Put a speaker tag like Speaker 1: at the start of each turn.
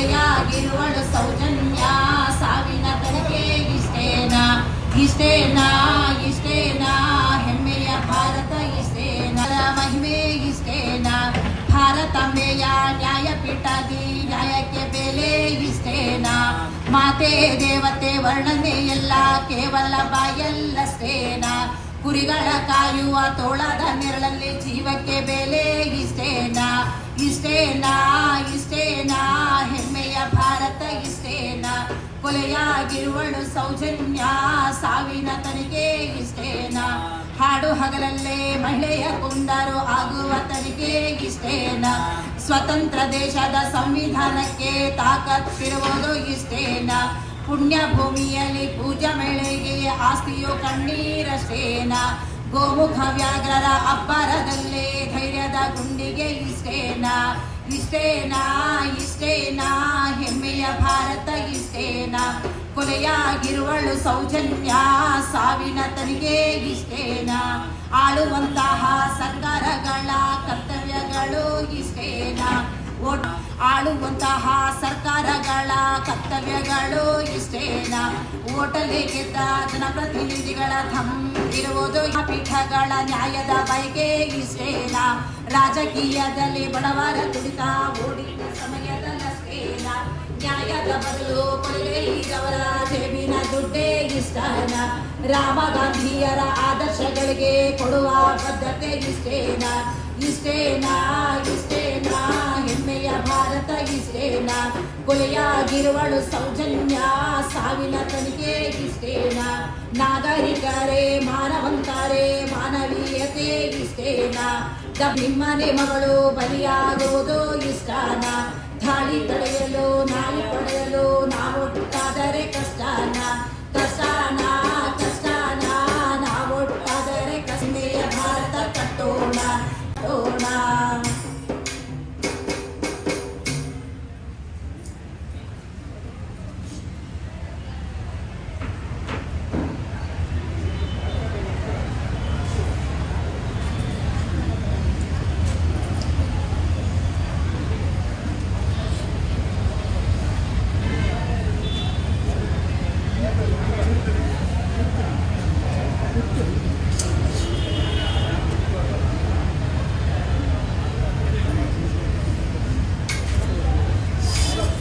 Speaker 1: ಗಿರುವಳು ಸೌಜನ್ಯ. ಸಾವಿನ ತನಿಖೆ ಇಷ್ಟೇನಾ? ಇಷ್ಟೇನಾ? ಇಷ್ಟೇನಾ? ಹೆಮ್ಮೆಯ ಭಾರತ ಇಷ್ಟೇನಾ? ಮಹಿಮೆ ಇಷ್ಟೇನಾ? ಭಾರತಾಂಬೆಯ ನ್ಯಾಯಪೀಠದಿ ನ್ಯಾಯಕ್ಕೆ ಬೆಲೆ ಇಷ್ಟೇನಾ? ಮಾತೆ, ದೇವತೆ, ವರ್ಣನೆ ಎಲ್ಲ ಕೇವಲ ಬಾಯಲ್ಲಷ್ಟೇನಾ? ಕುರಿಗಳ ಕಾಯುವ ತೋಳದ ನೆರಳಲ್ಲಿ ಜೀವಕ್ಕೆ ಬೆಲೆ ಇಷ್ಟೇನಾ? ಇಷ್ಟೇನಾ? ಕೊಲೆಯಾಗಿರುವಳು ಸೌಜನ್ಯ ಸಾವಿನ ತನಿಖೆ ಇಷ್ಟೇನಾ ಹಾಡು ಹಗಲಲ್ಲೇ ಮಹಿಳೆಯ ಕುಂದರು ಆಗುವ ತನಿಖೆ ಇಷ್ಟೇನಾ ಸ್ವತಂತ್ರ ದೇಶದ ಸಂವಿಧಾನಕ್ಕೆ ತಾಕತ್ತಿರುವುದು ಇಷ್ಟೇನಾ ಪುಣ್ಯ ಭೂಮಿಯಲ್ಲಿ ಪೂಜಾ ಮೇಳೆಗೆ ಆಸ್ತಿಯು ಕಣ್ಣೀರಷ್ಟೇನಾ ಗೋಮುಖ ವ್ಯಾಘ್ರರ ಅಬ್ಬರದಲ್ಲೇ ಧೈರ್ಯದ ಗುಂಡಿಗೆ ಇಷ್ಟೇನಾ ಇಷ್ಟೇನಾ ಇಷ್ಟೇನಾ ಹೆಮ್ಮೆಯ ಭಾರತ ಇಷ್ಟೇನಾ ಕೊಲೆಯಾಗಿರುವಳು ಸೌಜನ್ಯ ಸಾವಿನ ತನಿಗೆ ಇಷ್ಟೇನ? ಆಳುವಂತಹ ಸರ್ಕಾರಗಳ ಕರ್ತವ್ಯಗಳು ಇಷ್ಟೇನಾ? ಆಳುವಂತಹ ಸರ್ಕಾರಗಳ ಕರ್ತವ್ಯಗಳು ಇಷ್ಟೇನ? ಓಟಲೆ ಗೆದ್ದ ಜನಪ್ರತಿನಿಧಿಗಳ ಇರುವುದು ಪೀಠಗಳ ನ್ಯಾಯದ ಬಯಕೆ ಇಷ್ಟೇನ? ರಾಜಕೀಯದಲ್ಲಿ ಬಡವರ ತುಡಿತ ಓಡಿದ ಸಮಯದಲ್ಲಷ್ಟೇನಾ ನ್ಯಾಯದ ಬದಲು ಕೊಲೆಗೈದವರ ಜೇಬಿನ ದುಡ್ಡೇ ಇಷ್ಟನ? ರಾಮ ಗಾಂಧಿಯರ ಆದರ್ಶಗಳಿಗೆ ಕೊಡುವ ಬದ್ಧತೆ ಇಷ್ಟೇನ? ಇಷ್ಟೇನಾ? ಇಷ್ಟೇನ? ಹೆಮ್ಮೆಯ ಭಾರತ ಇಷ್ಟೇನ? ಕೊಲೆಯಾಗಿರುವಳು ಸೌಜನ್ಯ ಸಾವಿನ ತನಿಖೆ ಇಷ್ಟೇನ? ನಾಗರಿಕರೇ, ಮಾನವಂತಾರೆ, ಮಾನವೀಯತೆ ಇಷ್ಟೇನ? ನಿಮ್ಮನೆ ಮಗಳು ಬಲಿಯಾಗುವುದು ಇಷ್ಟಾನ? ದಾಳಿ